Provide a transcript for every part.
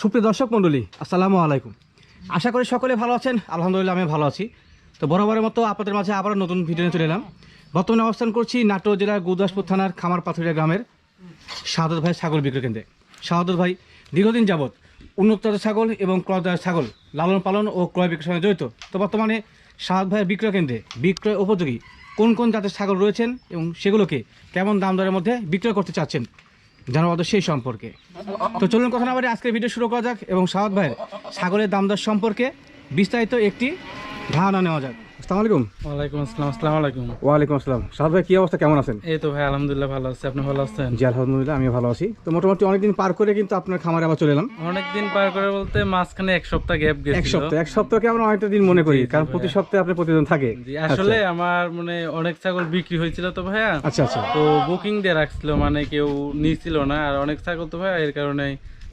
সুপ্রিয় দর্শক মণ্ডলী, আসসালামু আলাইকুম। আশা করি সকলে ভালো আছেন। আলহামদুলিল্লাহ আমি ভালো আছি। তো বরাবরের মতো আপনাদের মাঝে আবারও নতুন ভিডিও নিয়ে চলে এলাম। বর্তমানে অবস্থান করছি নাটোর জেলার গুরুদাসপুর থানার খামার পাথুরিয়া গ্রামের শাহাদত ভাই ছাগল বিক্রয় কেন্দ্রে। শাহাদত ভাই, দীর্ঘদিন যাবৎ উন্নত ছাগল এবং ক্রয় জাতের ছাগল লালন পালন ও ক্রয় বিক্রয়ের সঙ্গে জড়িত। তো বর্তমানে শাহাদ ভাইয়ের বিক্রয় কেন্দ্রে বিক্রয় উপযোগী কোন কোন জাতের ছাগল রয়েছেন এবং সেগুলোকে কেমন দাম দরের মধ্যে বিক্রয় করতে চাচ্ছেন? জানাব সেই সম্পর্কে। তো চলুন কথা না বাড়ি আজকের ভিডিও শুরু করা যাক এবং শাহাদ ভাইয়ের ছাগলের দামদার সম্পর্কে বিস্তারিত একটি ধারণা নেওয়া যাক। আসসালামু আলাইকুম। ওয়ালাইকুম আসসালাম আসসালামু আলাইকুম। ওয়ালাইকুম আসসালাম। শাহাদ ভাই কি অবস্থা? কেমন আছেন? এই তো ভাই আলহামদুলিল্লাহ ভালো আছি। আপনি ভালো আছেন? জি আলহামদুলিল্লাহ আমি ভালো আছি। তো মোটামুটি অনেকদিন পার করে কিন্তু আপনার খামারে আবার চলে এলাম। অনেকদিন পার করে বলতে মাঝখানে এক সপ্তাহ গ্যাপ এক সপ্তাহ এক সপ্তাহকে আমরা অনেকটা দিন মনে করি কারণ প্রতি সপ্তাহে আপনার প্রতিদিন থাকে। জি আসলে আমার মানে অনেক ছাগল বিক্রি হয়েছিল তো ভাইয়া। আচ্ছা আচ্ছা। তো বুকিং দিয়ে রাখছিল মানে কেউ নিছিল না। আর অনেক ছাগল তো ভাইয়া এর কারণে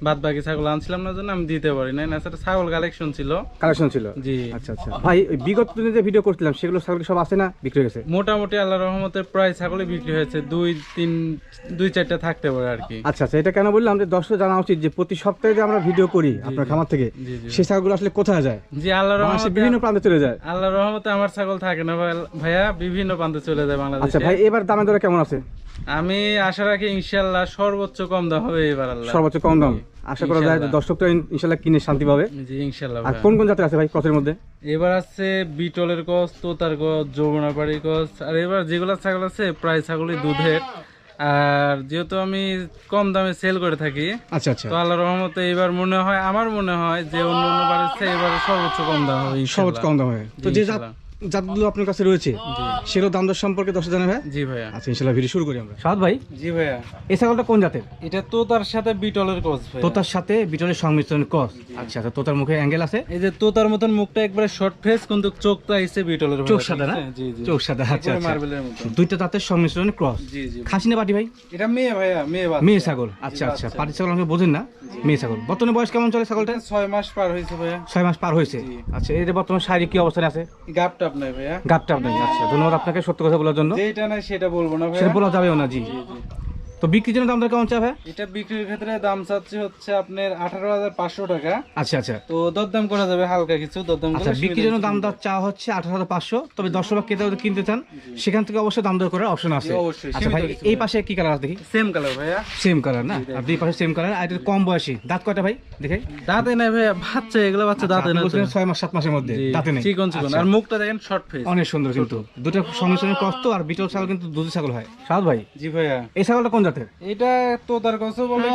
বাদ বাকি ছাগল আনছিলাম না জন্য আমি দিতে পারি না সেটা ছাগল কালেকশন ছিল। কালেকশন ছিল? জি। আচ্ছা আচ্ছা। ভাই বিগত দিনে যে ভিডিও করছিলাম সেগুলো ছাগল সব আছে না বিক্রি হয়ে গেছে? মোটামুটি প্রায় বিক্রি হয়েছে। দুই তিন দুই চারটা থাকতে পারে আর কি। আচ্ছা আচ্ছা এটা কেন বললাম যে দর্শক জানা উচিত যে প্রতি সপ্তাহে যে আমরা ভিডিও করি আপনার খামার থেকে সেই ছাগলগুলো আসলে কোথায় যায়? জি আল্লাহ বাংলাদেশের রহমতে বিভিন্ন প্রান্তে চলে যায়? আল্লাহ রহমতে আমার ছাগল থাকে না ভাইয়া বিভিন্ন প্রান্তে চলে যায় আচ্ছা ভাই এবার দামে দরে কেমন আছে? আমি আশা রাখি ইনশাল্লাহ সর্বোচ্চ কম দাম হবে এবার আল্লাহ। সর্বোচ্চ কম দাম। আশা করা যায় যে দর্শকটা ইনশাল্লাহ কিনে শান্তি পাবে। জি ইনশাল্লাহ আর কোন কোন জাতের আছে ভাই কতের মধ্যে? এবার আছে বিটলের গছ তোতার গছ যৌবনাপাড়ির গছ আর এবার যেগুলো ছাগল আছে প্রায় ছাগলই দুধের। আর যেহেতু আমি কম দামে সেল করে থাকি আচ্ছা আচ্ছা। তো আল্লাহ রহমতে এবার মনে হয় আমার মনে হয় যে অন্য অন্য চেয়ে এবার সর্বোচ্চ কম দাম হবে সর্বোচ্চ কম দাম হবে। তো যে। জাতগুলো আপনার কাছে রয়েছে? সেগুলো দাম দর সম্পর্কে দর্শক জানাবে? জি ভাইয়া। আচ্ছা ইনশাল্লাহ ভিডিও শুরু করি আমরা। সাদ ভাই? জি ভাইয়া। এই ছাগলটা কোন জাতের? এটা তোতার সাথে বিটলের তোতার সাথে বিটলের সংমিশ্রণ ক্রস আচ্ছা আচ্ছা তোতার মুখে অ্যাঙ্গেল আছে? এই যে তোতার মতন মুখটা একবারে শর্ট ফেস কিন্তু চোখটা বিটলের চোখ সাদা না? জি জি। চোখ সাদা আচ্ছা আচ্ছা। মার্বেলের মতো দুইটা দাঁতের সংমিশ্রণ ক্রস জি জি। খাসি না বাটি ভাই? এটা মেয়ে ভাইয়া মেয়ে বাচ্চা। মেয়ে ছাগল। আচ্ছা আচ্ছা পাটি ছাগল আমাকে বোঝেন না? মেয়ে ছাগল। বর্তমানে বয়স কেমন চলে ছাগলটা? এটা ছয় মাস পার হয়েছে ভাইয়া। ছয় মাস পার হয়েছে। আচ্ছা এটা বর্তমানে শারীরিক কি অবস্থানে আছে? গাপ টাপ নাই ভাইয়া। গাপটা নাই আচ্ছা ধন্যবাদ আপনাকে সত্য কথা বলার জন্য। যেটা নাই সেটা বলব না সেটা বলা যাবে না জি। তো বিক্রির জন্য দাম কেমন চাবে এটা বিক্রির ক্ষেত্রে দাম চাচ্ছে হচ্ছে আপনার আঠারো হাজার পাঁচশো টাকা। আচ্ছা আচ্ছা। তো দরদাম করা যাবে হালকা কিছু দরদাম আচ্ছা বিক্রির জন্য দাম দর চাওয়া হচ্ছে আঠারো হাজার পাঁচশো। তবে দশ টাকা যদি কিনতে চান সেখান থেকে অবশ্যই দাম দর করার অপশন আছে। অবশ্যই, আচ্ছা ভাই এই পাশে কি কালার আছে দেখি? সেম কালার ভাইয়া। সেম কালার না? আর দুই পাশে সেম কালার আর এটা কম বয়সী। দাঁত কয়টা ভাই? দেখে। দাঁতে নাই ভাইয়া বাচ্চা এগুলো বাচ্চা দাঁতে আপনি না ছয় মাস সাত মাসের মধ্যে। দাঁতে নেই। চিকন চিকন। আচ্ছা, আর মুখটা দেখেন শর্ট ফেস অনেক সুন্দর কিন্তু। দুটো সংমিশ্রণের কষ্ট আর বিটল ছাগল কিন্তু দুধ ছাগল হয়। সাদ ভাই? জি ভাইয়া। এই ছাগলটা কোন জাতের? এটা তোতার কসও বলে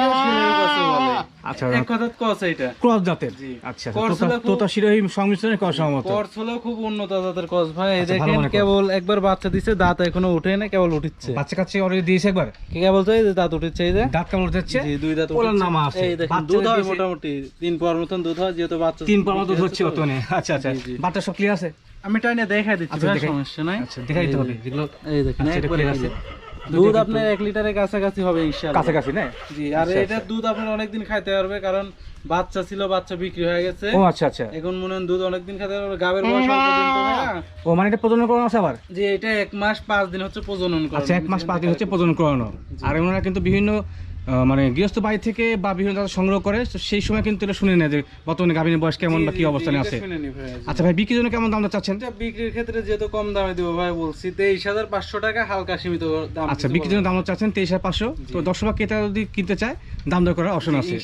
কসও বলে। আচ্ছা। এক কথা কস এটা ক্রস জাতের? আচ্ছা তোতা তোতা শিরোহী সংমিশ্রণের কস সম্ভবত কর্স হলো খুব উন্নত জাতের কস ভাই। এই আচ্ছা, দেখেন কেবল একবার বাচ্চা দিছে দাঁত এখনও উঠে না কেবল উঠিচ্ছে। বাচ্চা কাচ্চা অলরেডি দিয়েছে একবার? কে কেবল তো এই যে দাঁত উঠেছে এই যে। দাঁত কেমন উঠেছে? জি দুই দাঁত ওলার উঠেছে। নাম আছে। এই দেখেন দুধ হয় মোটামুটি। তিন পর মতন দুধ হয় যেহেতু বাচ্চা তিন পর মতো বর্তমানে আচ্ছা আচ্ছা। বাচ্চা সব ক্লিয়ার আছে? আমি টাইনে দেখাই দিচ্ছি আচ্ছা। সমস্যা নাই। আচ্ছা দেখাই দিতে হবে। যেগুলো এই দেখেন আচ্ছা, এটা একবারে এই। আছে। দুধ আপনার এক লিটারের কাছাকাছি হবে ইনশাআল্লাহ। কাছাকাছি না? জি আর এটা দুধ আপনার অনেকদিন খাইতে পারবে কারণ বাচ্চা ছিল বাচ্চা বিক্রি হয়ে গেছে। ও আচ্ছা আচ্ছা। এখন মনে হয় দুধ অনেকদিন খাইতে পারবে গাবের বয়স অল্প দিন তো না। ও মানে এটা প্রজনন করানো আছে আবার? জি এটা এক মাস পাঁচ দিন হচ্ছে প্রজনন করানো। আচ্ছা এক মাস পাঁচ দিন হচ্ছে প্রজনন করানো। আর ওনারা কিন্তু বিভিন্ন মানে গৃহস্থ বাড়ি থেকে বা বিভিন্ন জায়গা সংগ্রহ করে তো সেই সময় কিন্তু এটা শুনে নেয় যে বর্তমানে গাভীর বয়স কেমন বা কি অবস্থানে আছে। ভাইয়া, আচ্ছা ভাই বিক্রির জন্য কেমন দাম চাচ্ছেন? এটা বিক্রির ক্ষেত্রে যেহেতু কম দামে দিব ভাই বলছি তেইশ হাজার পাঁচশো টাকা হালকা সীমিত দাম আচ্ছা বিক্রির জন্য দাম চাচ্ছেন তেইশ হাজার পাঁচশো। তো দশ বা ক্রেতা যদি কিনতে চায় দাম দর করার অপশন আছে।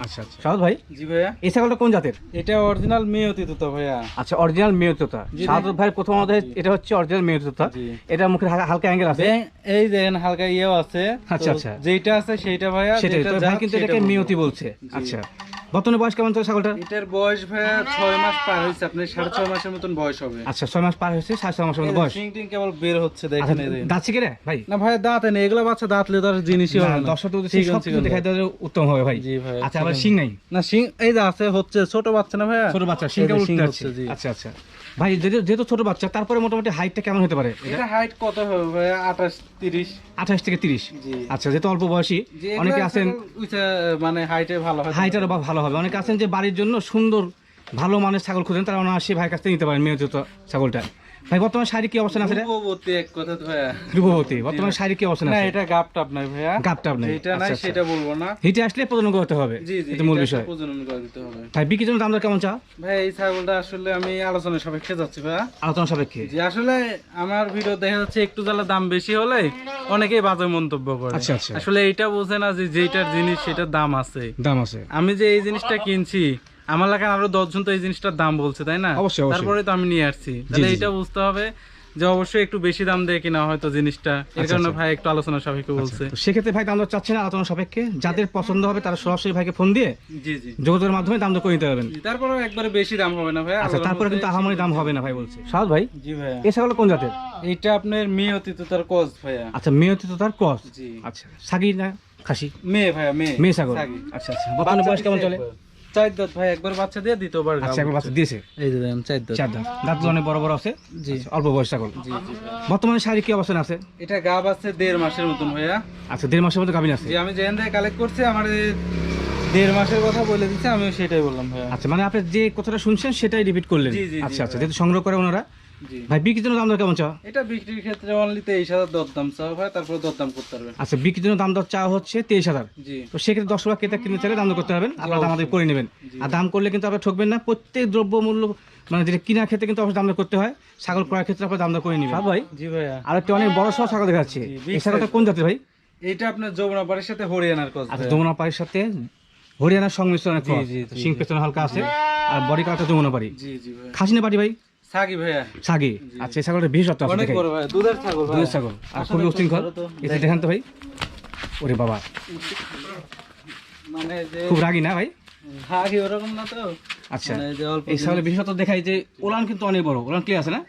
আচ্ছা আচ্ছা। সাদ ভাই জি ভাইয়া। এই ছাগলটা কোন জাতের? এটা অরিজিনাল মেয়তি তো ভাইয়া। আচ্ছা অরিজিনাল মেয়তোতা জি, সাদ ভাই প্রথম আমাদের এটা হচ্ছে অরিজিনাল মেয়তোতা জি। এটা মুখে হালকা- হালকা অ্যাঙ্গেল আছে। এই দেখেন হালকা ইয়েও আছে। আচ্ছা, আচ্ছা। যেটা আছে সেইটা ভাইয়া সেটাই তো ভাই কিন্তু এটাকে। মিয়তি বলছে। আচ্ছা। বর্তমানে বয়স কেমন চলে ছাগলটা এটার বয়স ভাইয়া ছয় মাস পার হয়েছে আপনার সাড়ে ছয় মাসের মতন বয়স হবে। আচ্ছা ছয় মাস পার হয়েছে সাড়ে ছয় মাসের মতো বয়স। টিং কেবল বের হচ্ছে আচ্ছা দেখেন দেখেন। দাঁতছে কি রে ভাই। না ভাই দাঁত নেই এগুলো বাচ্চা দাঁত লে তার জিনিসই হবে না। দর্শক চিকন সব কিছু দেখাই দেওয়া উত্তম হবে ভাই। জি ভাই আচ্ছা আবার শিং নাই? না সিং এই যে আছে হচ্ছে ছোট বাচ্চা না ভাইয়া? ছোট বাচ্চা শিং উঠতে হচ্ছে, আচ্ছা আচ্ছা। ভাই যেহেতু ছোট বাচ্চা তারপরে মোটামুটি হাইটটা কেমন হতে পারে? এটা হাইট কত হবে ভাইয়া? আঠাশ তিরিশ। আঠাশ থেকে তিরিশ। জি। আচ্ছা যেহেতু অল্প বয়সী অনেকে আছেন মানে হাইটে ভালো হয়। হাইটারও ভালো হবে। অনেকে আছেন যে বাড়ির জন্য সুন্দর, ভালো মানের ছাগল খুঁজেন, তারা অনায়াসে ভাইয়ের কাছ থেকে নিতে পারেন মেয়ে ছাগলটা। ভাই বর্তমানে শারীরিক কি অবস্থান আছে রূপবতী এক কথা তো ভাইয়া। রূপবতী বর্তমানে শারীরিক কি অবস্থান না এটা গাপ টাপ নাই ভাইয়া। গাপ টাপ নেই এটা নাই আচ্ছা, আচ্ছা। সেটা বলব না। হিটে আসলে প্রজনন করতে হবে জি জি এটা মূল বিষয়। প্রজনন করে দিতে হবে। ভাই বিক্রির জন্য দাম দর কেমন চা? ভাই এই ছাগলটা আসলে আমি আলোচনার সাপেক্ষে যাচ্ছি ভাইয়া। আলোচনা সাপেক্ষে? যে আসলে আমার ভিডিও দেখা যাচ্ছে একটু জ্বালা দাম বেশি হলে অনেকেই বাজে মন্তব্য করে। আচ্ছা, আচ্ছা। আসলে এটা বোঝে না যে যেটার জিনিস সেটার দাম আছে। দাম আছে। আমি যে এই জিনিসটা কিনছি আমার এলাকায় আরও দশজন তো এই জিনিসটার দাম বলছে তাই না। তারপরে তো আমি নিয়ে আসছি। তাহলে এটা বুঝতে হবে যে অবশ্যই একটু বেশি দাম দিয়ে কিনা হয়তো জিনিসটা। এর কারণে ভাই একটু আলোচনা সাপেক্ষে বলছে। সেক্ষেত্রে ভাই দাম দর চাচ্ছেন আলোচনা সাপেক্ষে। যাদের পছন্দ হবে তারা সরাসরি ভাইকে ফোন দিয়ে জি জি। যোগাযোগের মাধ্যমে দাম দর করে নিতে পারবেন। তারপরে একবারে বেশি দাম হবে না ভাই। আচ্ছা তারপরে কিন্তু আহামরি দাম হবে না ভাই বলছে। সাদ ভাই? জি ভাইয়া। এ ছাগল কোন জাতের? এইটা আপনার মেয়ে অতীত তার কজ ভাইয়া। আচ্ছা মেয়ে তো তার ক্রস জি। আচ্ছা সাগি না খাসি? মেয়ে ভাইয়া মেয়ে। মেয়ে ছাগল। আচ্ছা আচ্ছা। বর্তমানে বয়স কেমন চলে? চার দাঁত ভাই একবার বাচ্চা দিয়ে দ্বিতীয়বার আচ্ছা একবার বাচ্চা দিয়েছে? এই যে দেখেন চার দাঁত। চার দাঁত। দাঁতগুলো অনেক বড় বড় আছে? জি। অল্প বয়স ছাগল। জি জি। বর্তমানে কি অবস্থান আছে? এটা গাব আছে দেড় মাসের মতন ভাইয়া। আচ্ছা দেড় মাসের মতো গাভিন আছে? আমি যেখান থেকে কালেক্ট করছি আমার দেড় মাসের কথা বলে দিচ্ছে আমি সেটাই বললাম ভাইয়া। আচ্ছা মানে আপনি যে কথাটা শুনছেন সেটাই রিপিট করলেন? আচ্ছা আচ্ছা যেহেতু সংগ্রহ করে ওনারা ভাই বিক্রির জন্য দাম দর কেমন চাওয়া এটা বিক্রির ক্ষেত্রে অনলি তেইশ হাজার দরদাম চাও ভাই তারপর দরদাম করতে পারবে আচ্ছা বিক্রির জন্য দাম দর চাওয়া হচ্ছে তেইশ হাজার। তো সেক্ষেত্রে দশ টাকা ক্রেতা কিনতে চাইলে দাম দর করতে পারবেন আপনারা দাম আমাদের করে নেবেন। আর দাম করলে কিন্তু আপনারা ঠকবেন না প্রত্যেক দ্রব্য মূল্য মানে যেটা কিনার ক্ষেত্রে কিন্তু অবশ্যই দাম দর করতে হয় ছাগল ক্রয়ের ক্ষেত্রে আপনার দাম দর করে নেবেন। ভাই। জি ভাইয়া। আর একটা অনেক বড় সহ ছাগল দেখাচ্ছে জি, big এই ছাগলটা কোন জাতের ভাই? এইটা আপনার যমুনা বাড়ির সাথে হরিয়ানার কজ আচ্ছা যমুনা পাড়ির সাথে হরিয়ানার ক্রস। জি, সিং পেছনে হালকা আছে আর বডি কালারটা যমুনা পাড়ি জি জি ভাই খাসি না পাড়ি ভাই? সাগি ভাইয়া। সাগি আচ্ছা এই ছাগলটা বিশেষত্ব আছে অনেক বড় ভাই দুধের ছাগল দুধের ছাগল। আর খুবই উশৃঙ্খল এসে দেখেন তো ভাই। ওরে বাবা। মানে যে খুব রাগি না ভাই? সাগি ওরকম না তো। আচ্ছা মানে এই ছাগলের বিশেষত্ব দেখাই যে ওলান কিন্তু অনেক বড়। ওলান ক্লিয়ার আছে না?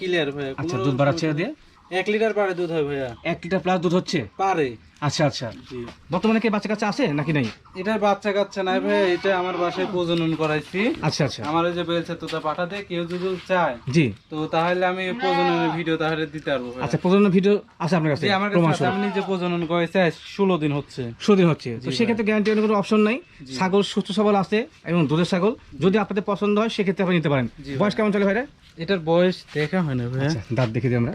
ক্লিয়ার আচ্ছা দুধ দুধ বাড়াচ্ছে দিয়ে। এক লিটার পারে দুধ হয় ভাইয়া। এক লিটার প্লাস দুধ হচ্ছে? পারে। আচ্ছা আচ্ছা। বর্তমানে কি বাচ্চা কাচ্চা আছে নাকি নাই? এটার বাচ্চা কাচ্চা নাই ভাই এটা আমার বাসায় প্রজনন করাইছি। আচ্ছা আচ্ছা। আমার যে বেলছে তোতা পাঠাতে কেউ যদি চায় জি। তো তাহলে আমি প্রজননের ভিডিও তাহলে দিতে পারব আচ্ছা প্রজনন ভিডিও আছে আপনার কাছে? আমার কাছে আমি নিজে প্রজনন করেছি আজ ষোলো দিন হচ্ছে। সুদিন হচ্ছে। তো সেক্ষেত্রে গ্যারান্টি কোনো অপশন নাই। ছাগল সুস্থ সবল আছে এবং দুধের ছাগল। যদি আপনাদের পছন্দ হয় সেক্ষেত্রে আপনি নিতে পারেন। বয়স কেমন চলে ভাইরা এটার বয়স দেখা হয় না ভাইয়া। আচ্ছা দাঁত দেখে দিই আমরা।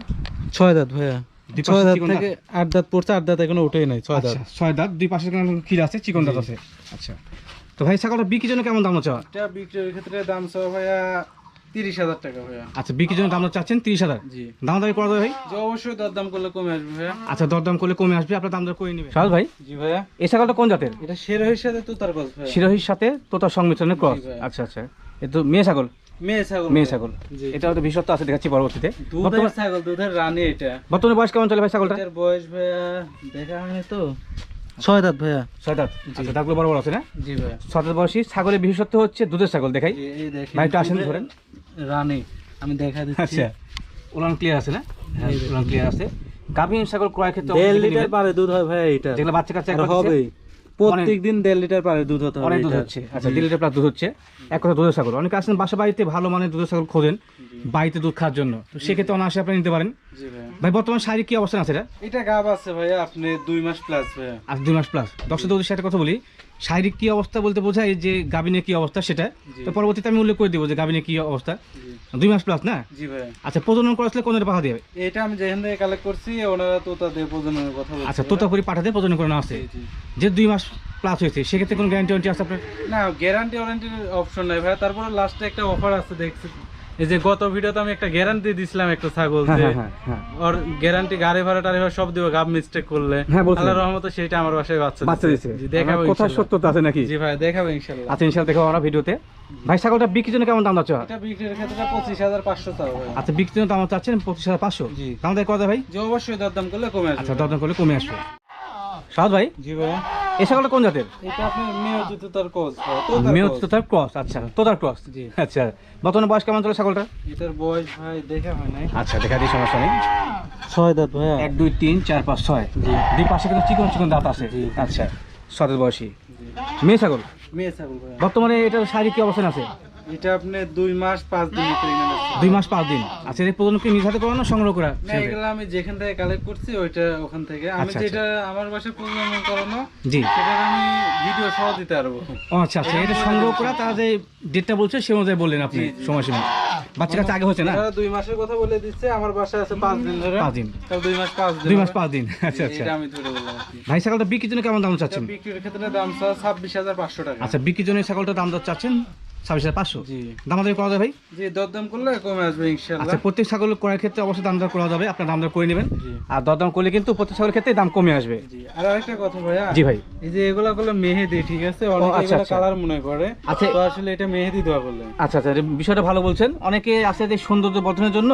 ছয় দাঁত ভাইয়া। দুই ছয় দাঁত থেকে আট দাঁত পড়ছে আট দাঁত এখনও উঠেই নাই ছয় দাঁত। আচ্ছা ছয় দাঁত দুই পাশে ক্ষীর আছে? চিকন দাঁত আছে। আচ্ছা। তো ভাই ছাগলটা বিক্রির জন্য কেমন দাম চাওয়া? এটা বিক্রির ক্ষেত্রে দাম সব ভাইয়া তিরিশ হাজার টাকা ভাইয়া। আচ্ছা বিক্রির জন্য দাম চাচ্ছেন তিরিশ হাজার? জি। দাম দাবি করা যাবে ভাই অবশ্যই দর দাম করলে কমে আসবে ভাইয়া। আচ্ছা দরদাম করলে কমে আসবে আপনার দাম দর করে সাল ভাই জি ভাইয়া। এই ছাগলটা কোন জাতের? এটা শেরহির সাথে তুতার কল শিরোহির সাথে তোতার সংমিশ্রণের ক্রস আচ্ছা আচ্ছা। এ তো মেয়ে ছাগল? মেয়ে ছাগল মেয়ে ছাগল। এটা হয়তো বিশ্বত্ব আছে দেখাচ্ছি পরবর্তীতে। দুধের ছাগল দুধের রানী এটা। বর্তমানে বয়স কেমন চলে ভাই ছাগলটা? এটার বয়স ভাইয়া দেখা হয়নি তো। ছয় দাঁত ভাইয়া। ছয় দাঁত। আচ্ছা দাঁতগুলো বড় বড় আছে না? জি ভাইয়া। ছয় দাঁত বয়সী ছাগলের বিশেষত্ব হচ্ছে দুধের ছাগল দেখাই। ভাই একটু আসেন ধরেন। রানী আমি দেখা দিচ্ছি। আচ্ছা উলান ক্লিয়ার আছে না? হ্যাঁ ক্লিয়ার আছে। গাভীন ছাগল ক্রয় ক্ষেত্রে লিটার পারে দুধ হয় এটা। যেগুলো বাচ্চা কাচ্চা আর একবার দিছে, হবেই প্রত্যেক দিন দেড় লিটার পারে দুধ হতে অনেক দুধ হচ্ছে। আচ্ছা দেড় লিটার প্লাস দুধ হচ্ছে। এক কথা দুধের ছাগল। অনেকে আসেন বাসা বাড়িতে ভালো মানে দুধের ছাগল খোঁজেন বাড়িতে দুধ খাওয়ার জন্য। তো সেক্ষেত্রে অনায়াসে আপনি নিতে পারেন। ভাই বর্তমান শারীরিক কি অবস্থান আছে এটা? এটা গাব আছে ভাইয়া আপনি দুই মাস প্লাস ভাইয়া। আর দুই মাস প্লাস দর্শক দুধের সাথে কথা বলি। শারীরিক কি অবস্থা বলতে বোঝায় যে গাবিনের কি অবস্থা সেটা? তো পরবর্তীতে আমি উল্লেখ করে দিব যে গাবিনের কি অবস্থা। দুই মাস প্লাস না? জি ভাইয়া আচ্ছা প্রজনন করেছিল কোন পাঠা দেবে? এটা আমি যেখান থেকে কালেক্ট করছি ওনারা তো তাদের প্রজননের কথা বলছে। আচ্ছা তোতাপুরি পাঠাতে প্রজনন করানো আছে। যে দুই মাস প্লাস হয়েছে সেক্ষেত্রে কোনো গ্যারান্টি ওয়ারেন্টি আছে আপনার? না গ্যারান্টি ওয়ারেন্টির অপশন নাই ভাইয়া তারপরে লাস্টে একটা অফার আছে দেখছি। এই যে গত ভিডিওতে আমি একটা গ্যারান্টি দিছিলাম একটা ছাগল যে হ্যাঁ হ্যাঁ হ্যাঁ ওর গ্যারান্টি গাড়ি ভাড়া টাড়ি ভাড়া সব দিব গাব মিস্টেক করলে। আল্লাহর রহমতে সেটা আমার বাসায় বাচ্চা বাচ্চা দিচ্ছে জি দেখাবো ইনশাল্লাহ। সত্যতা আছে নাকি? জি ভাই দেখাবো ইনশাল্লাহ। আচ্ছা ইনশাল্লাহ দেখাবো আমরা ভিডিওতে। ভাই ছাগলটা বিক্রির জন্য কেমন দাম যাচ্ছে এটা বিক্রির ক্ষেত্রে পঁচিশ হাজার পাঁচশো ভাই। আচ্ছা বিক্রির জন্য দাম চাচ্ছেন পঁচিশ হাজার পাঁচশো? জি। দাম দেয় কথা ভাই? যে অবশ্যই দরদাম করলে কমে আসবে। আচ্ছা দরদাম করলে কমে আসবে। সাদ ভাই? জি ভাই। এই ছাগলটা কোন জাতের? এটা আপনি মেয়ে মেয়ে তার ক্রস আচ্ছা তোতার ক্রস জি। আচ্ছা বর্তমানে বয়স কেমন চলে ছাগলটা এটার বয়স ভাই দেখা হয় নাই। আচ্ছা দেখা দিই সমস্যা নেই। ছয় দাঁত এক দুই তিন চার পাঁচ ছয়। দুই পাশে কিন্তু চিকন চিকন দাঁত আছে। জি। আচ্ছা সতের বয়সী। মেয়ে ছাগল? মেয়ে ছাগল বর্তমানে এটার শারীরিক কি অবস্থান আছে? এটা আপনি দুই মাস পাঁচ দিন দুই মাস পাঁচ দিন। আচ্ছা এই প্রজনন কি নিজ হাতে করানো সংগ্রহ করা না এগুলো আমি যেখান থেকে কালেক্ট করছি ওইটা ওখান থেকে। আমি আচ্ছা, যেটা আমার বাসায় প্রজনন করানো জি। সেটা আমি ভিডিও সহ দিতে পারব। আচ্ছা আচ্ছা এটা সংগ্রহ করা তারা যে ডেটটা বলছে সে অনুযায়ী বললেন আপনি সময়সীমা বাচ্চা কাছে আগে হচ্ছে না? দুই মাসের কথা বলে দিচ্ছে আমার বাসায় আছে পাঁচ দিন ধরে। পাঁচ দিন। তাহলে দুই মাস পাঁচ দিন দুই মাস। পাঁচ দিন। আচ্ছা আচ্ছা। এটা আমি ধরে বললাম ভাই ছাগলটা বিক্রির জন্য কেমন দাম চাচ্ছেন? বিক্রির ক্ষেত্রে দাম ছাব্বিশ হাজার পাঁচশো টাকা। আচ্ছা বিক্রির জন্য এই ছাগলটার দাম চাচ্ছেন? ছাব্বিশ হাজার পাঁচশো। করা যাবে ভাই? জি দরদাম করলে কমে আসবে আচ্ছা প্রত্যেক ছাগল ক্রয়ের ক্ষেত্রে অবশ্যই দাম দর করা যাবে আপনার দাম দর করে নেবেন। আর দরদাম করলে কিন্তু প্রত্যেক ছাগলের ক্ষেত্রে দাম কমে আসবে। জি আর আরেকটা কথা ভাইয়া জি ভাই। এই যে এগুলা গুলো মেহেদি ঠিক আছে? অনেকে আচ্ছা, আচ্ছা। কালার মনে করে। আচ্ছা। তো আসলে এটা মেহেদি দেওয়া বললেন আচ্ছা আচ্ছা বিষয়টা ভালো বলছেন। অনেকে আছে যে সৌন্দর্য বর্ধনের জন্য।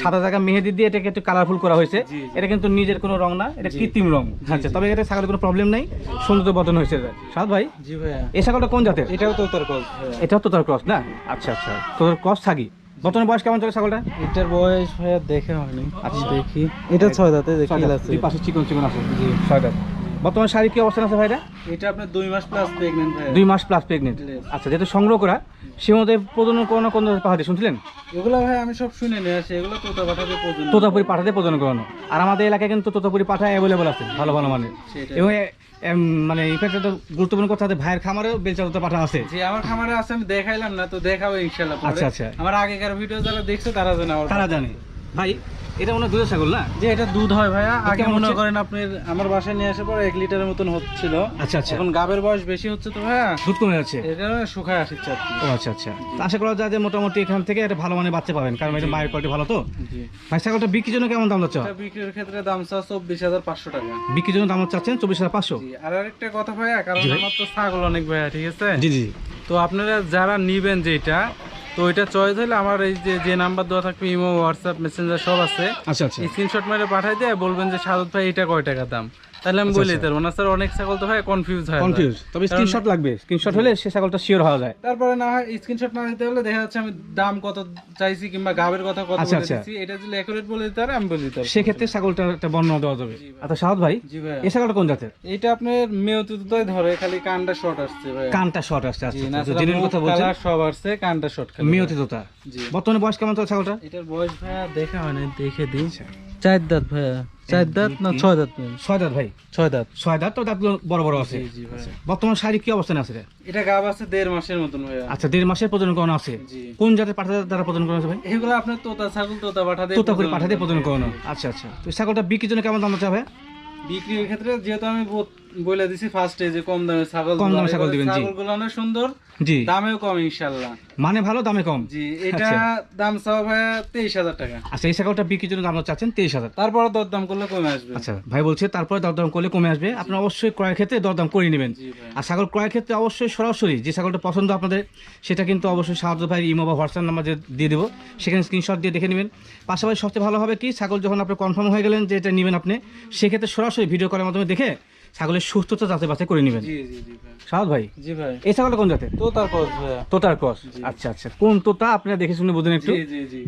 সাদা জায়গা মেহেদি দিয়ে এটাকে একটু কালারফুল করা হয়েছে। এটা কিন্তু নিজের কোনো রং না এটা কৃত্রিম রং। আচ্ছা তবে এটা ছাগলের কোনো প্রবলেম নাই। সৌন্দর্য বর্ধন হয়েছে। সাদ ভাই? জি ভাইয়া। এই ছাগলটা কোন জাতের? এটাও তো তার কল এটাও তো তার ক্রস না? আচ্ছা আচ্ছা। তোর ক্রস থাকি। বর্তমানে বয়স কেমন চলে ছাগলটা এটার বয়স ভাইয়া দেখে হয়নি। আচ্ছা দেখি। এটা ছয় দাঁতে দেখি পাশে চিকন চিকন আছে। জি ছয় দাঁত। বর্তমানে শাড়ি কি অবস্থান আছে ভাইরা? এটা আপনার দুই মাস প্লাস প্রেগনেন্ট ভাইয়া। দুই মাস প্লাস প্রেগনেন্ট. আচ্ছা যেহেতু সংগ্রহ করা সে মধ্যে প্রজনন করানো কোন পাহাড়ে শুনছিলেন? এগুলো ভাই আমি সব শুনে নিয়ে আসি এগুলো তোতা পাঠাতে পর্যন্ত তোতাপুরি পাঠাতে প্রজনন করানো। আর আমাদের এলাকায় কিন্তু তোতাপুরি পাঠা অ্যাভেলেবল আছে ভালো ভালো মানে এবং মানে ইনফ্যাক্ট একটা গুরুত্বপূর্ণ কথা আছে ভাইয়ের খামারেও বেলচা তোতা পাঠা আছে। যে আমার খামারে আছে আমি দেখাইলাম না তো দেখাবো ইনশাল্লাহ পরে। আচ্ছা, আচ্ছা। আমার আগেকার ভিডিও যারা দেখছে তারা জানে তারা জানে। ভাই এটা মনে দুধের ছাগল না? যে এটা দুধ হয় ভাইয়া। আগে মনে করেন আপনার আমার বাসায় নিয়ে আসার পর এক লিটারের মতন হচ্ছিল। আচ্ছা আচ্ছা। এখন গাবের বয়স বেশি হচ্ছে তো ভাইয়া। দুধ কমে যাচ্ছে? এটা শুকায় আসছে ও আচ্ছা আচ্ছা। আশা করা যায় যে মোটামুটি এখান থেকে একটা ভালো মানে বাচ্চা পাবেন কারণ এটা মায়ের কোয়ালিটি ভালো তো? ভাই ছাগলটা বিক্রির জন্য কেমন দাম যাচ্ছে? বিক্রির ক্ষেত্রে দাম চা চব্বিশ হাজার পাঁচশো টাকা। বিক্রির জন্য দাম চাচ্ছেন চব্বিশ হাজার পাঁচশো? আর আরেকটা কথা ভাইয়া কারণ আমার তো ছাগল অনেক ভাইয়া ঠিক আছে? জি জি। তো আপনারা যারা নিবেন যেটা তো এটা চয়েস হলে আমার এই যে যে নাম্বার দেওয়া থাকবে ইমো হোয়াটসঅ্যাপ মেসেঞ্জার সব আছে। আচ্ছা আচ্ছা। স্ক্রিনশট মেরে পাঠাই দিয়ে বলবেন যে সাদত ভাই এটা কয় টাকা দাম? তাহলে আমি বলে দিতে পারব না স্যার অনেক ছাগল তো ভাই কনফিউজ হয় কনফিউজ তবে স্ক্রিনশট লাগবে। স্ক্রিনশট হলে সে ছাগলটা শিওর হওয়া যায়। তারপরে না হয় স্ক্রিনশট না দিতে হলে দেখা যাচ্ছে আমি দাম কত চাইছি কিংবা গাবের কথা কত আচ্ছা, বলে আচ্ছা। দিচ্ছি এটা যদি অ্যাকুরেট বলে দিতে পারে আমি বলে দিতে পারব। সেক্ষেত্রে ছাগলটা একটা বর্ণনা দেওয়া যাবে। আচ্ছা সাহদ ভাই এই ছাগলটা কোন জাতের? এটা আপনার মেয়তুতই ধরে খালি কানটা শর্ট আসছে ভাই কানটা শর্ট আসছে আচ্ছা না আচ্ছা, কথা বলছেন। কালার সব আসছে কানটা শর্ট খালি মিয়তি তোতা জি। বর্তমানে বয়স কেমন চলে ছাগলটা এটার বয়স ভাইয়া দেখা হয় না দেখে দিন চার দাঁত ভাইয়া। চার দাঁত না ছয় দাঁত ভাইয়া? ছয় দাঁত ভাই। ছয় দাঁত। ছয় দাঁত তো দাঁতগুলো বড় বড় আছে। ভাই। বর্তমান শারীরিক কি অবস্থানে আছে রে? এটা গাব আছে দেড় মাসের মতন আচ্ছা দেড় মাসের প্রজনন করানো আছে। কোন জাতের পাঠা দ্বারা প্রজনন করানো আছে ভাই? এগুলো আপনার তোতা ছাগল তোতা পাঠা দিয়ে তোতা করে প্রজনন পাঠাতে প্রজনন করানো। আচ্ছা আচ্ছা। তো ছাগলটা বিক্রির জন্য কেমন দাম আছে ভাই বিক্রির ক্ষেত্রে যেহেতু আমি বলে দিছি ফার্স্টে যে কম দামে ছাগল কম দামে ছাগল দিবেন, জি। ছাগলগুলো অনেক সুন্দর জি। দামেও কম ইনশাল্লাহ মানে ভালো দামে কম? জি এটা আচ্ছা। দাম চাও তেইশ হাজার টাকা। আচ্ছা এই ছাগলটা বিক্রির জন্য দাম চাচ্ছেন তেইশ হাজার। তারপরে দরদাম করলে কমে আসবে। আচ্ছা ভাই বলছে তারপরে দরদাম করলে কমে আসবে। আপনার অবশ্যই ক্রয়ের ক্ষেত্রে দরদাম করে নেবেন। আর ছাগল ক্রয়ের ক্ষেত্রে অবশ্যই সরাসরি যে ছাগলটা পছন্দ আপনাদের সেটা কিন্তু অবশ্যই সাহায্য ভাই ইমো বা হোয়াটসঅ্যাপ নাম্বার যে দিয়ে দেবো সেখানে স্ক্রিনশট দিয়ে দেখে নেবেন। পাশাপাশি সবচেয়ে ভালো হবে কি ছাগল যখন আপনি কনফার্ম হয়ে গেলেন যে এটা নেবেন আপনি সেক্ষেত্রে সরাসরি ভিডিও কলের মাধ্যমে দেখে ছাগলের সুস্থতা যাতে বাছাই করে নেবেন। ভাই। সাহাদ ভাই? জি ভাই। এই ছাগলটা কোন জাতের? তোতার ক্রস আচ্ছা আচ্ছা। কোন তোতা? আপনারা দেখে শুনে বুঝেন একটু।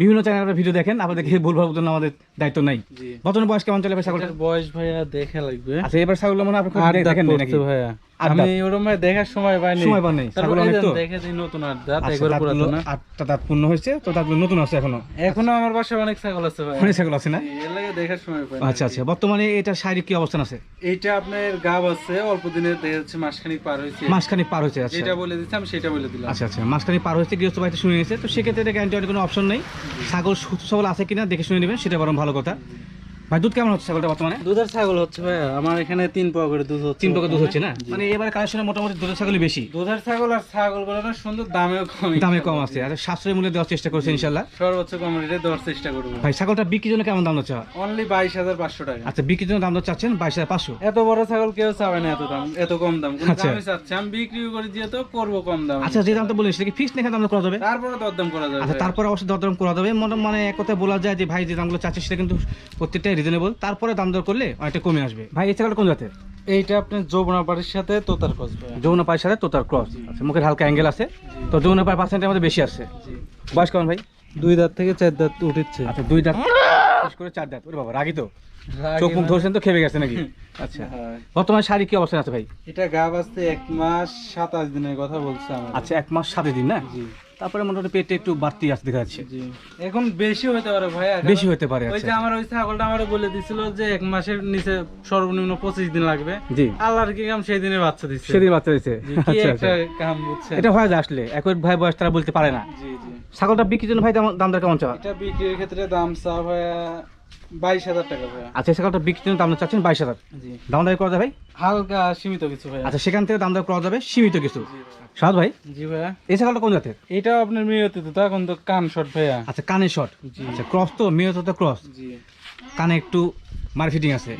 বিভিন্ন চ্যানেলের ভিডিও দেখেন আপনাদের দেখে ভুলভাল বুঝুন আমাদের দায়িত্ব নাই। বর্তমানে বয়স কেমন চলে ভাই বয়স ভাইয়া দেখে লাগবে। আচ্ছা এবার ছাগল মনে আপনি দেখেন নাকি? ভাইয়া। আমি ওরম দেখার সময় পাইনি। সময় তারপর ছাগল অনেক তো। দেখে নতুন আট দাঁত আচ্ছা, একবার পুরাতন আটটা দাঁত পূর্ণ হয়েছে তো দাঁতগুলো নতুন আছে এখনও। এখনও আমার বাসায় অনেক ছাগল আছে ভাই। অনেক ছাগল আছে না? এর লাগে দেখার সময় পাই না। আচ্ছা আচ্ছা বর্তমানে এটা শারীরিক কি অবস্থান আছে? এইটা আপনার গাব আছে অল্প দিনে দেখা যাচ্ছে মাসখানিক পার হয়েছে। মাসখানি পার হয়েছে আচ্ছা। যেটা বলে দিচ্ছি আমি সেটা বলে দিলাম। আচ্ছা আচ্ছা মাসখানি পার হয়েছে গৃহস্থ বাড়িতে শুনে নিয়েছে। তো সেক্ষেত্রে এটা গ্যারান্টি কোনো অপশন নেই। ছাগল সুস্থ সবল আছে কিনা দেখে শুনে নেবেন সেটা বরং ভালো কথা। ভাই দুধ কেমন হচ্ছে ছাগলটা বর্তমানে? দুধের ছাগল হচ্ছে ভাই আমার এখানে তিন পাওয়া করে দুধ হচ্ছে। তিন দুধ হচ্ছে না? মানে এবার কালেকশনে মোটামুটি দুধের ছাগলই বেশি? দুধের ছাগল আর না সুন্দর দামেও কম। দামে কম আছে। আর সাশ্রয় মূল্যে দেওয়ার চেষ্টা করছে ইনশাল্লাহ সর্বোচ্চ কম রেটে দেওয়ার চেষ্টা করব। ভাই ছাগলটা বিক্রির জন্য কেমন দাম হচ্ছে? অনলি বাইশ হাজার পাঁচশো টাকা। আচ্ছা বিক্রির জন্য দাম চাচ্ছেন বাইশ হাজার পাঁচশো? এত বড় ছাগল কেউ চাবে না এত দাম এত কম দাম। আচ্ছা। আমি চাচ্ছি আমি বিক্রিও করি যেহেতু করব কম দাম। আচ্ছা যে দামটা বলেন সেটা কি ফিক্স দাম করা যাবে? তারপরে দরদাম করা যাবে। আচ্ছা তারপরে অবশ্যই দরদাম করা যাবে। মানে এক কথায় বলা যায় যে ভাই যে দামগুলো চাচ্ছে সেটা কিন্তু প্রত্যেকটাই রিজনেবল তারপরে দাম দর করলে অনেকটা কমে আসবে। ভাই এই ছাগলটা কোন জাতের? এইটা আপনার যৌবনা পাড়ির সাথে তোতার যৌন পায়ের সাথে তোতার ক্রস আচ্ছা মুখের হালকা অ্যাঙ্গেল আছে। তো যৌন পায়ের পার্সেন্টের মধ্যে বেশি আছে। বয়স কেমন ভাই? দুই দাঁত থেকে চার দাঁত উঠেছে। আচ্ছা দুই দাঁত শেষ করে চার দাঁত। ওরে বাবা রাগি তো। চোখ মুখ ধরছেন তো খেপে গেছে নাকি? আচ্ছা। হ্যাঁ। বর্তমানে শাড়ি কি অবস্থান আছে ভাই? এটা গাব আসতে এক মাস সাতাশ দিনের কথা বলছে আমার। আচ্ছা এক মাস সাত দিন না? জি। তারপরে মোটামুটি পেটে একটু বাড়তি আসতে দেখা যাচ্ছে। এখন বেশি হতে পারে ভাই বেশি হতে পারে ওই আচ্ছা। যে আমার ওই ছাগলটা আমার বলে দিছিল যে এক মাসের নিচে সর্বনিম্ন পঁচিশ দিন লাগবে। জি। আল্লাহর কি কাম সেই দিনে বাচ্চা দিচ্ছে সেদিন বাচ্চা দিচ্ছে আচ্ছা আচ্ছা। এটা হয় আসলে একই ভাই বয়স তারা বলতে পারে না। ছাগলটা বিক্রির জন্য ভাই দাম- দর কেমন চাওয়া? এটা বিক্রির ক্ষেত্রে দাম চা ভাইয়া বাইশ হাজার টাকা আচ্ছা ছাগলটা বিক্রির জন্য দাম চাচ্ছেন বাইশ হাজার। জি। দাম দর করা যাবে? ভাই হালকা সীমিত কিছু ভাই আচ্ছা সেখান থেকে দাম দর করা যাবে সীমিত কিছু। সাদ ভাই জি ভাইয়া। এই ছাগলটা কোন জাতের? এটাও আপনার মেয়েতে তো এখন তো কান শট ভাইয়া। আচ্ছা কানে শট। আচ্ছা ক্রস তো মেয়ত তো ক্রস জি। কানে একটু মার ফিটিং আছে।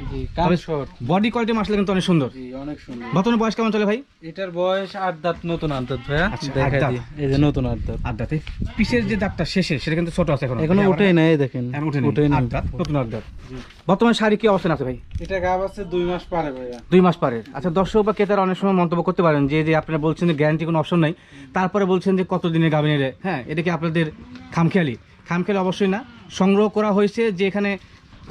বডি কোয়ালিটি মাসলে কিন্তু অনেক সুন্দর। অনেক সুন্দর। বর্তমানে বয়স কেমন চলে ভাই? এটার বয়স আট দাঁত নতুন আট দাঁত ভাইয়া। আচ্ছা, এই যে নতুন আট দাঁত। আট দাঁতে। পিসের যে দাঁতটা শেষে সেটা কিন্তু ছোট আছে এখন। এখনও উঠেই নাই দেখেন। এখন উঠে উঠেই নাই। নতুন আট দাঁত। বর্তমানে শাড়ি কি অবস্থান আছে ভাই? এটা গাব আছে দুই মাস পারে ভাইয়া। দুই মাস পরে। আচ্ছা দর্শক বা ক্রেতারা অনেক সময় মন্তব্য করতে পারেন যে যে আপনারা বলছেন যে গ্যারান্টি কোনো অপশন নাই। তারপরে বলছেন যে কত দিনের গাভী নেবে হ্যাঁ এটা কি আপনাদের খামখেয়ালি? খামখেয়ালি অবশ্যই না। সংগ্রহ করা হয়েছে যে এখানে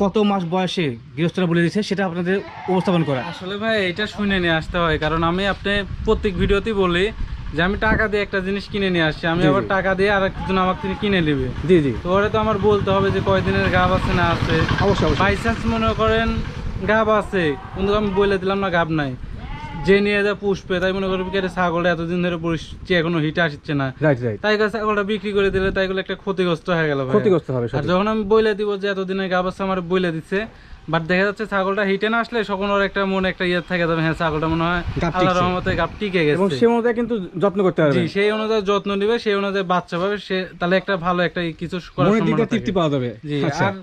কত মাস বয়সে গৃহস্থরা বলে দিচ্ছে সেটা আপনাদের উপস্থাপন করা। আসলে ভাই এটা শুনে নিয়ে আসতে হয় কারণ আমি আপনি প্রত্যেক ভিডিওতেই বলি যে আমি টাকা দিয়ে একটা জিনিস কিনে নিয়ে আসছি আমি আবার টাকা দিয়ে আর একজন আমার থেকে কিনে নেবে। জি জি। তো ওরা তো আমার বলতে হবে যে কয়দিনের গাব আছে না আছে। অবশ্যই অবশ্যই। বাই চান্স মনে করেন গাব আছে কিন্তু আমি বলে দিলাম না গাব নাই। যে নিয়ে যা পুষবে তাই মনে করবি কি আরে ছাগলটা এতদিন ধরে পুষছে এখনও হিটে আসছে না। রাইট রাইট তাই ছাগলটা বিক্রি করে দিলে তাই গুলো একটা ক্ষতিগ্রস্ত হয়ে গেল ভাই ক্ষতিগ্রস্ত হবে আর যখন আমি বইলে দিব যে এতদিনের গাব আছে আমার বইলে দিচ্ছে বাট দেখা যাচ্ছে ছাগলটা হিটে না আসলে সকল ওর একটা মনে একটা ইয়ে থাকে যাবে হ্যাঁ ছাগলটা মনে হয় আল্লাহর। রহমতে গাব টিকে এবং গেছে সে অনুযায়ী কিন্তু যত্ন করতে হবে জি সেই অনুযায়ী যত্ন নিবে সেই অনুযায়ী বাচ্চা পাবে সে তাহলে একটা ভালো একটা কিছু করার সম্ভাবনা তৃপ্তি পাওয়া যাবে। জি আচ্ছা। আর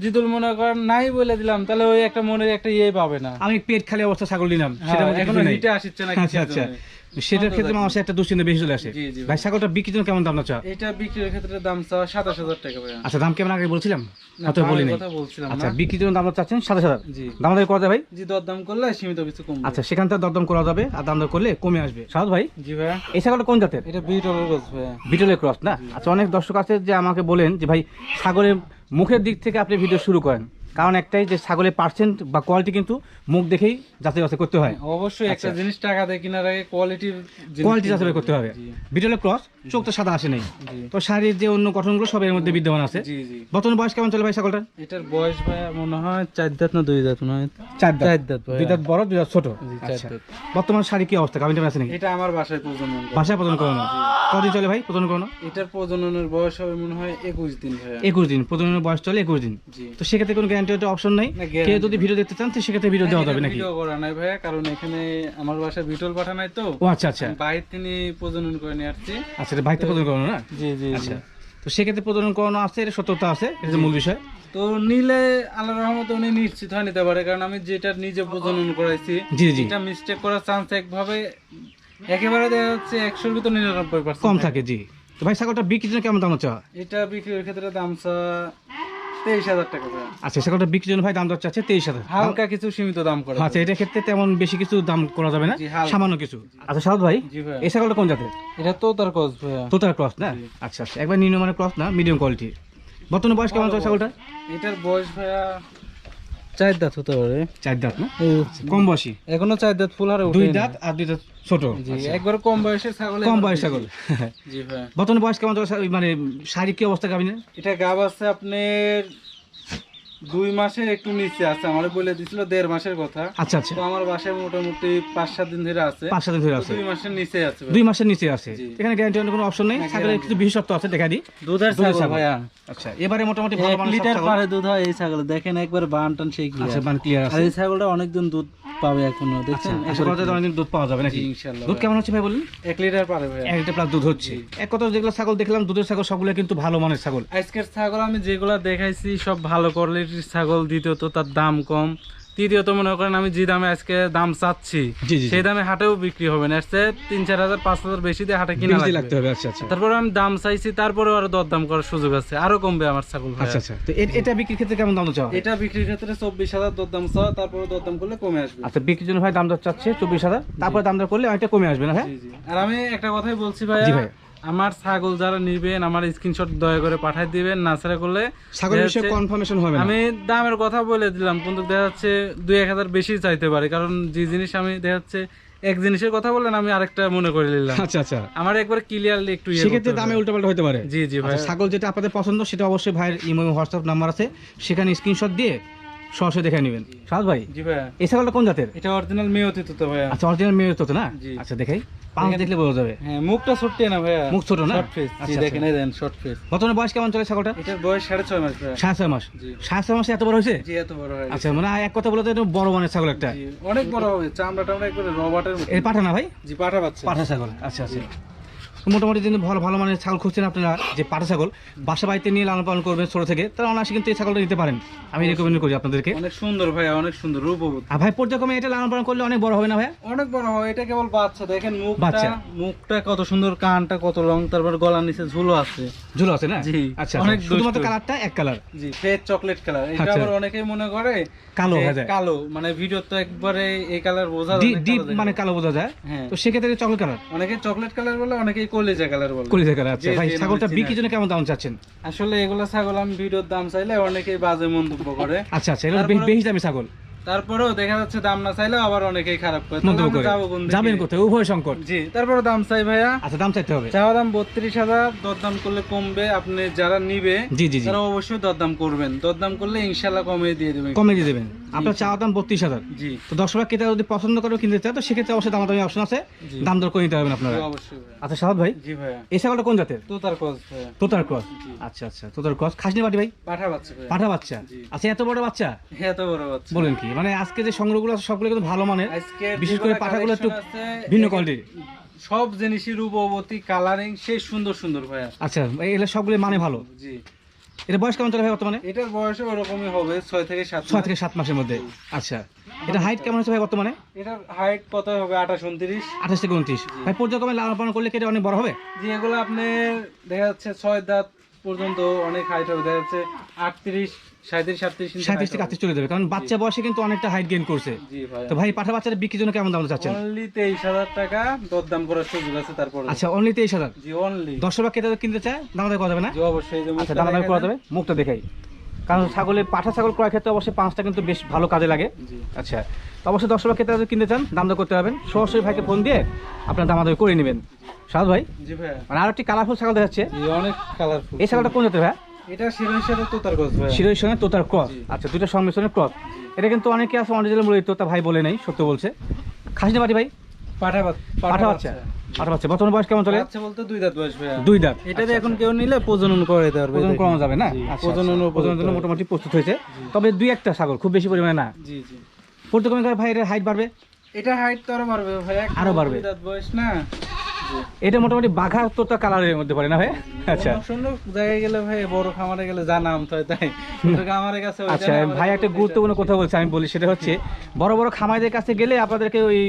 জিদুল মনে করেন নাই বলে দিলাম তাহলে ওই একটা মনের একটা ইয়ে পাবে না। আমি পেট খালি অবস্থা ছাগল নিলাম হ্যাঁ, সেটা এখনও হিটে আসছে না আচ্ছা আচ্ছা। সেটার ক্ষেত্রে আমার একটা দুশ্চিন্তা বেশি চলে আসে। ভাই ছাগলটা বিক্রির জন্য কেমন দাম চা এটা বিক্রির ক্ষেত্রে দাম চাওয়া সাতাশ হাজার টাকা আচ্ছা দাম কেমন আগে বলছিলাম? হয়তো বলিনি। আচ্ছা বিক্রির জন্য দাম চাচ্ছেন সাতাশ হাজার? জি। দাম করা যায় ভাই? জি দরদাম করলে সীমিত কিছু কম আচ্ছা সেখান থেকে দরদাম করা যাবে আর দাম দর করলে কমে আসবে। সাদ ভাই জি ভাইয়া। এই ছাগলটা কোন জাতের? এটা বিট অলগস ভাইয়া। বিটলের ক্রস না? আচ্ছা অনেক দর্শক আছে যে আমাকে বলেন যে ভাই ছাগলের মুখের দিক থেকে আপনি ভিডিও শুরু করেন। কারণ একটাই যে ছাগলের পার্সেন্ট বা কোয়ালিটি কিন্তু মুখ দেখেই যাচাই বাছাই করতে হয়। অবশ্যই একটা আচ্ছা। জিনিস টাকা দিয়ে কেনার আগে কোয়ালিটির কোয়ালিটি যাচাই করতে হবে। বিটলের ক্রস চোখ তো সাদা আসে নেই। তো শাড়ির যে অন্য গঠনগুলো সব এর মধ্যে বিদ্যমান আছে। বর্তমান বয়স কেমন চলে ভাই ছাগলটার? এটার বয়স ভাইয়া মনে হয় চার দাঁত না দুই দাঁত মনে হয়। চার দাঁত। চার দাঁত দুই দাঁত বড় দুই দাঁত ছোট। আচ্ছা। বর্তমান শাড়ি কি অবস্থা? কামিটা আছে নাকি? এটা আমার বাসায় প্রজনন। বাসায় প্রদান করানো। কদিন চলে ভাই প্রদান করানো? এটার প্রজননের বয়স হবে মনে হয় একুশ দিন একুশ দিন। প্রজননের বয়স চলে একুশ দিন। তো সেক্ষেত্রে কোনো গ্যারান্টি অপশন নেই। কেউ যদি ভিডিও দেখতে চান সেক্ষেত্রে ভিডিও দেওয়া যাবে নাকি? ভিডিও করা নাই ভাইয়া কারণ এখানে আমার বিটল পাঠা নাই তো। ও আচ্ছা আচ্ছা। বাইরে তিনি প্রজনন করে নিয়ে আসছি। আচ্ছা এটা প্রদান করানো না? জি জি আচ্ছা। তো সেক্ষেত্রে প্রদান করানো আছে এটা সত্যতা আছে এটা মূল বিষয়। তো নিলে আল্লাহ রহমতে উনি নিশ্চিত হয়ে নিতে পারে কারণ আমি যেটা নিজে প্রজনন করাইছি জি জি। এটা মিস্টেক করার চান্স একভাবে একেবারে দেখা যাচ্ছে একশোর ভিতর নিরানব্বই পার্সেন্ট কম থাকে জি। তো ভাই ছাগলটা বিক্রির জন্য কেমন দাম হচ্ছে? এটা বিক্রির ক্ষেত্রে দাম চা তেইশ হাজার টাকা আচ্ছা ছাগলটা বিক্রির জন্য ভাই দাম দর চাচ্ছে তেইশ হাজার। হালকা কিছু সীমিত দাম করে আচ্ছা এটার ক্ষেত্রে তেমন বেশি কিছু দাম করা যাবে না সামান্য কিছু। আচ্ছা সাউদ ভাই এই ছাগলটা কোন জাতের? এটা তো তার কস ভাইয়া। তোতার ক্রস না? আচ্ছা আচ্ছা একবার নিম্নমানের ক্রস না মিডিয়াম কোয়ালিটি বর্তমানে বয়স কেমন চলছে ছাগলটা এটার বয়স ভাইয়া চার দাঁত হতে পারে। চার দাঁত না? কম বয়সী? এখনও চার দাঁত ফুল হারে দুই দাঁত আর দুই দাঁত ছোট। আচ্ছা। একবার কম বয়সের ছাগল কম বয়স ছাগল। জি ভাই। বর্তমানে বয়স কেমন মানে শারীরিক কি অবস্থা গাবিনের এটা গাব আছে আপনার দুই মাসের একটু নিচে আছে আমার বলে দিছিল দেড় মাসের কথা। আচ্ছা আচ্ছা। তো আমার বাসায় মোটামুটি পাঁচ সাত দিন ধরে আছে। পাঁচ সাত দিন ধরে আছে। দুই মাসের নিচে আছে। দুই মাসের নিচে আছে। এখানে গ্যারান্টি কোনো অপশন নেই? ছাগলের guarantee কিছু বিশেষত্ব আছে দেখা দিই? দুধের ছাগল। ভাইয়া। আচ্ছা এবারে মোটামুটি ভালো লিটার। পারে দুধ হয় এই ছাগল। দেখেন একবার বান টান সেই ক্লিয়ার আচ্ছা বান ক্লিয়ার আছে। এই ছাগলটা অনেকদিন দুধ পাবে এখনও আচ্ছা দেখছেন করা অনেকদিন দুধ পাওয়া যাবে নাকি? ইনশাল্লাহ দুধ কেমন হচ্ছে ভাই বলুন? এক লিটার পারে ভাই এক লিটার প্লাস দুধ হচ্ছে। এক কথা যেগুলো ছাগল দেখলাম দুধের ছাগল সবগুলো কিন্তু ভালো মানের ছাগল। আজকের ছাগল আমি যেগুলো দেখাইছি সব ভালো কোয়ালিটির ছাগল দ্বিতীয়ত তার দাম কম। তৃতীয়ত মনে করেন আমি যে দামে আজকে দাম চাচ্ছি সেই দামে হাটেও বিক্রি হবে না। এসছে তিন চার হাজার পাঁচ হাজার বেশি দিয়ে হাটে কিনা লাগতে হবে আচ্ছা আচ্ছা। তারপরে আমি দাম চাইছি তারপরে আরও দরদাম করার সুযোগ আছে। আরও কমবে আমার ছাগল আচ্ছা আচ্ছা। তো এটা বিক্রির ক্ষেত্রে কেমন দাম চাও এটা বিক্রির ক্ষেত্রে চব্বিশ হাজার দরদাম চাও তারপরে দরদাম করলে কমে আসবে। আচ্ছা বিক্রির জন্য ভাই দাম দর চাচ্ছে চব্বিশ হাজার তারপরে দাম দর করলে অনেকটা কমে আসবে না হ্যাঁ? আর আমি একটা কথাই বলছি ভাই। আমার ছাগল যারা নিবেন আমার স্ক্রিনশট দয়া করে পাঠাই দিবেন। না ছাড়া করলে ছাগল বিষয়ে কনফার্মেশন হবে আমি দামের কথা বলে দিলাম কিন্তু দেখা যাচ্ছে দুই এক হাজার বেশি চাইতে পারে কারণ যে জিনিস আমি দেখা যাচ্ছে এক জিনিসের কথা বললেন আমি আরেকটা মনে করে নিলাম। আচ্ছা আচ্ছা। আমার একবার ক্লিয়ারলি একটু ইয়ে সেক্ষেত্রে দামে। উল্টোপাল্টা হতে পারে। জি জি ভাই। আচ্ছা, ছাগল যেটা আপনাদের পছন্দ সেটা অবশ্যই ভাইয়ের ইমো হোয়াটসঅ্যাপ নাম্বার আছে। সেখানে স্ক্রিনশট দিয়ে সরাসরি দেখে নেবেন। সাদ ভাই জি ভাইয়া। এই ছাগলটা কোন জাতের? এটা অরিজিনাল মেয়তি তো ভাইয়া। আচ্ছা অরিজিনাল মেয়ে তো না। আচ্ছা দেখাই। পাঁচ দেখলে বোঝা যাবে। হ্যাঁ মুখটা ছোট্ট না ভাইয়া। মুখ ছোট না? শর্ট ফেস জি আচ্ছা, দেখেন এই দেন শর্ট ফেস বর্তমানে বয়স কেমন চলে ছাগলটা? এটার বয়স সাড়ে ছয় মাস ভাইয়া। সাড়ে ছয় মাস। জি। সাড়ে ছয় মাসে এত বড় হয়েছে? জি এত বড় আচ্ছা মানে এক কথা বলতে এটা বড় মানের ছাগল একটা। জি অনেক বড় হবে। চামড়া টামড়া একবারে রবার্টের মতো। এর পাঠা না ভাই? জি পাঠা পাচ্ছে পাঠা ছাগল। আচ্ছা আচ্ছা। মোটামুটি যদি ভালো ভালো মানের ছাগল খুঁজছেন আপনারা যে পাঠা ছাগল বাসা বাড়িতে নিয়ে লালন পালন করবেন ছোট থেকে তাহলে অনায়াসে কিন্তু এই ছাগলটা নিতে পারেন। আমি রেকমেন্ড করি আপনাদেরকে। অনেক সুন্দর ভাইয়া অনেক সুন্দর রূপবতী আর ভাই পর্যায়ক্রমে এটা লালন পালন করলে অনেক বড় হবে না ভাইয়া অনেক বড় হয় এটা কেবল বাচ্চা। দেখেন মুখটা মুখটা কত সুন্দর কানটা কত লং তারপর গলার নিচে ঝুলো আছে। ঝুলো আছে না? জি, আচ্ছা অনেক আচ্ছা। শুধুমাত্র কালারটা এক কালার। জি ফেস চকলেট কালার। এটা আচ্ছা। আবার অনেকেই মনে করে কালো হয়ে যায়। কালো মানে ভিডিও তো একবারে এই কালার বোঝা যায় ডিপ মানে কালো বোঝা যায়। হ্যাঁ। তো সেক্ষেত্রে চকলেট কালার। অনেকে চকলেট কালার বলে অনেকেই কলিজা কালার বলে। কলিজা কালার আচ্ছা। ভাই ছাগলটা বিক্রির জন্য কেমন দাম চাচ্ছেন? আসলে এগুলা ছাগল আমি ভিডিওর দাম চাইলে অনেকেই বাজে মন্তব্য করে। আচ্ছা আচ্ছা। বেশি দামি ছাগল। তারপরেও দেখা যাচ্ছে দাম না আবার অনেকেই খারাপ করে? যাবেন কোথায়? উভয় সংকট। জি তারপরে দাম চাই ভাইয়া। আচ্ছা দাম চাইতে হবে। চাওয়া দাম বত্রিশ হাজার দরদাম করলে কমবে আপনি যারা নিবে জি জি তারা অবশ্যই দরদাম করবেন। দরদাম করলে ইনশাল্লাহ কমিয়ে দিয়ে দেবেন। কমে দিয়ে দেবেন। আপনার চাওয়া দাম বত্রিশ হাজার। জি। তো দর্শকরা ক্রেতা যদি পছন্দ করে কিনতে চায় তো সেক্ষেত্রে অবশ্যই দাম দামি অপশন আছে। দাম দর করে নিতে পারবেন আপনারা। অবশ্যই আচ্ছা সাহাদ ভাই জি ভাইয়া। এই ছাগলটা কোন জাতের? তোতার ক্রস জি। আচ্ছা আচ্ছা তোতার ক্রস। খাসনি বাটি ভাই? পাঠা বাচ্চা পাঠা বাচ্চা। আচ্ছা এত বড় বাচ্চা? এত বড় বাচ্চা। বলেন কি? মানে আজকে যে সংগ্রহগুলো আছে সবগুলো কিন্তু ভালো মানের। আজকে বিশেষ করে পাঠাগুলো একটু ভিন্ন কোয়ালিটির সব জিনিসই রূপবতী কালারিং সেই সুন্দর সুন্দর ভাইয়া। আচ্ছা এগুলো সবগুলো মানে ভালো। জি। এটা বয়স কেমন চলে ভাই বর্তমানে? এটার বয়সও ওরকমই হবে ছয় থেকে সাত ছয় থেকে সাত মাসের মধ্যে। আচ্ছা এটা হাইট কেমন হচ্ছে ভাই বর্তমানে? এটার হাইট কত হবে? আঠাশ উনত্রিশ। আঠাশ থেকে উনত্রিশ। ভাই পর্যায়ক্রমে লালন পালন করলে এটা অনেক বড় হবে? যে এগুলো আপনি দেখা যাচ্ছে ছয় দাঁত পর্যন্ত অনেক হাইট হবে। দেখা যাচ্ছে আটত্রিশ সাঁত্রিশ থেকে আটত্রিশ চলে যাবে। কারণ বাচ্চা বয়সে কিন্তু অনেকটা হাইট গেইন করছে। তো ভাই পাঠা বিক্রির জন্য কেমন দাম চাচ্ছেন? অনলি তেইশ হাজার টাকা দরদাম করার সুযোগ আছে তারপরে। আচ্ছা অনলি তেইশ হাজার? জি অনলি কিনতে চায় দাম দাম করা যাবে না? অবশ্যই। আচ্ছা দাম দাম দেখা করা যাবে? মুখটা দেখাই। কারণ ছাগলের পাঠা ছাগল ক্রয় ক্ষেত্রে অবশ্যই পাঁচটা কিন্তু বেশ ভালো কাজে লাগে। আচ্ছা তো অবশ্যই দর্শকরা ক্রেতা যদি কিনতে চান দাম দর করতে পারবেন। সরাসরি ভাইকে ফোন দিয়ে আপনার দাম করে নেবেন। সাদ ভাই? মানে আর একটি কালারফুল ছাগল দেখাচ্ছে। অনেক কালারফুল এই ছাগলটা কোন জাতের ভাই এটা সাথে তোতার সঙ্গে তোতার ক্রস? আচ্ছা দুটো সংমিশ্রণের ক্রস। এটা কিন্তু অনেকে আছে অরিজিনাল ভাই বলে নেই সত্য বলছে। খাসি ভাই? পাঠা বাচ্চা পাঠা বাচ্চা। পাঠা বাচ্চা। বর্তমান বয়স কেমন চলে? বলতে দুই দাঁত বয়স ভাইয়া। দুই দাঁত। এটা দিয়ে এখন কেউ নিলে প্রজনন করে দিতে পারবে প্রজনন করানো যাবে না? আচ্ছা, প্রজনন আচ্ছা। জন্য মোটামুটি প্রস্তুত হয়েছে। তবে দুই একটা ছাগল খুব বেশি পরিমাণে না। জি জি। পর্যক্রমে ভাই এর হাইট বাড়বে? এটা হাইট তো আরও বাড়বে ভাইয়া। আরও বাড়বে। দাঁত বয়স না। এটা মোটামুটি বাঘা তোতা কালারের মধ্যে পড়ে না ভাই? আচ্ছা। সুন্দর জায়গায় গেলে ভাই বড় খামারে গেলে যা নাম তো তাই। কিন্তু খামারের কাছে আচ্ছা ভাই একটা গুরুত্বপূর্ণ কথা বলছে আমি বলি সেটা হচ্ছে বড় বড় খামারিদের কাছে গেলে আপনাদেরকে ওই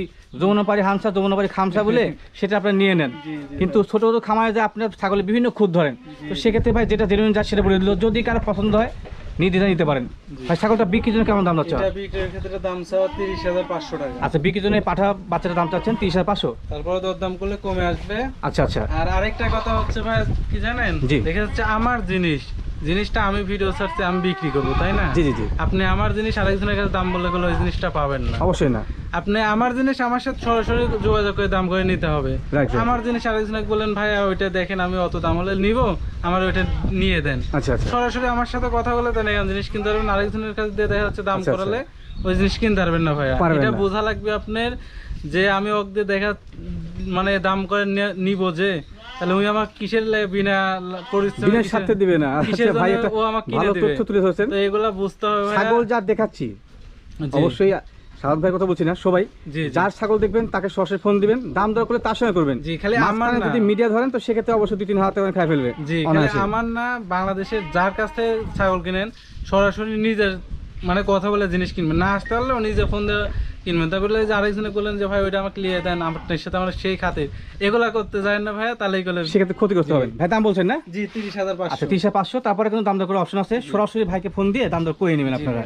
যমুনাপাড়ি হামসা যমুনাপাড়ি খামসা বলে সেটা আপনারা নিয়ে নেন। কিন্তু ছোট ছোট খামারে যে আপনার ছাগলের বিভিন্ন খুদ ধরেন। তো সেক্ষেত্রে ভাই যেটা জেনুইন যা সেটা বলে দিল যদি কারও পছন্দ হয় নির্দ্বিধা নিতে পারেন। ভাই ছাগলটা বিক্রির জন্য কেমন দাম যাচ্ছে এটা বিক্রির ক্ষেত্রে দাম চাওয়া তিরিশ হাজার পাঁচশো টাকা। আচ্ছা বিক্রির জন্য পাঠা বাচ্চাটা দাম চাচ্ছেন তিরিশ হাজার পাঁচশো? তারপরে দরদাম করলে কমে আসবে। আচ্ছা আচ্ছা। আর আরেকটা কথা হচ্ছে ভাই কি জানেন? জি। দেখা যাচ্ছে আমার জিনিস জিনিসটা আমি ভিডিও ছাড়তে আমি বিক্রি করব তাই না? জি জি জি। আপনি আমার জিনিস আরেকজনের কাছে দাম বললে গেলে ওই জিনিসটা পাবেন না। অবশ্যই না। আপনি আমার জিনিস আমার সাথে সরাসরি যোগাযোগ করে দাম করে নিতে হবে. আমার জিনিস আরেকজনকে বললেন ভাই ওইটা দেখেন আমি অত দাম হলে নিব আমার ওইটা নিয়ে দেন। আচ্ছা আচ্ছা। সরাসরি আমার সাথে কথা বলে দেন এখান জিনিস কিনতে পারবেন আরেকজনের কাছে দিয়ে দেখা যাচ্ছে দাম আচ্ছা। করালে ওই জিনিস কিনতে পারবেন না ভাইয়া। এটা বোঝা লাগবে আপনার যে আমি ওকে দেখা মানে দাম করে নিব যে তাহলে উনি আমার কিসের বিনা পরিশ্রম বিনা স্বার্থে দিবে না। আচ্ছা ভাই একটা আমাকে ভালো তথ্য তুলে ধরছেন। তো এগুলা বুঝতে হবে ছাগল যা দেখাচ্ছি। অবশ্যই সাহাদ ভাই কথা বলছি না সবাই। যার ছাগল দেখবেন তাকে সরাসরি ফোন দিবেন দাম দর করে তার সঙ্গে করবেন। জি, খালি আমার যদি মিডিয়া ধরেন তো সেক্ষেত্রে অবশ্যই দুই তিন হাতে খাই ফেলবে আমার না বাংলাদেশের যার কাছ থেকে ছাগল কিনেন সরাসরি নিজের মানে কথা বলে জিনিস কিনবেন। না আসতে পারলেও নিজে ফোন দিয়ে কিনবেন। তারপরে যে আরেকজনে বললেন যে ভাই ওইটা আমাকে লিয়ে দেন আপনার সাথে আমার সেই খাতে। এগুলা করতে যায় না ভাইয়া তাহলে এগুলো সেক্ষেত্রে ক্ষতি করতে হবে ভাই দাম বলছেন না? জি তিরিশ হাজার আচ্ছা পাঁচশো তিরিশ হাজার পাঁচশো। তারপরে কিন্তু দাম দর করে অপশন আছে। সরাসরি ভাইকে ফোন দিয়ে দাম দর করে নেবেন আপনারা।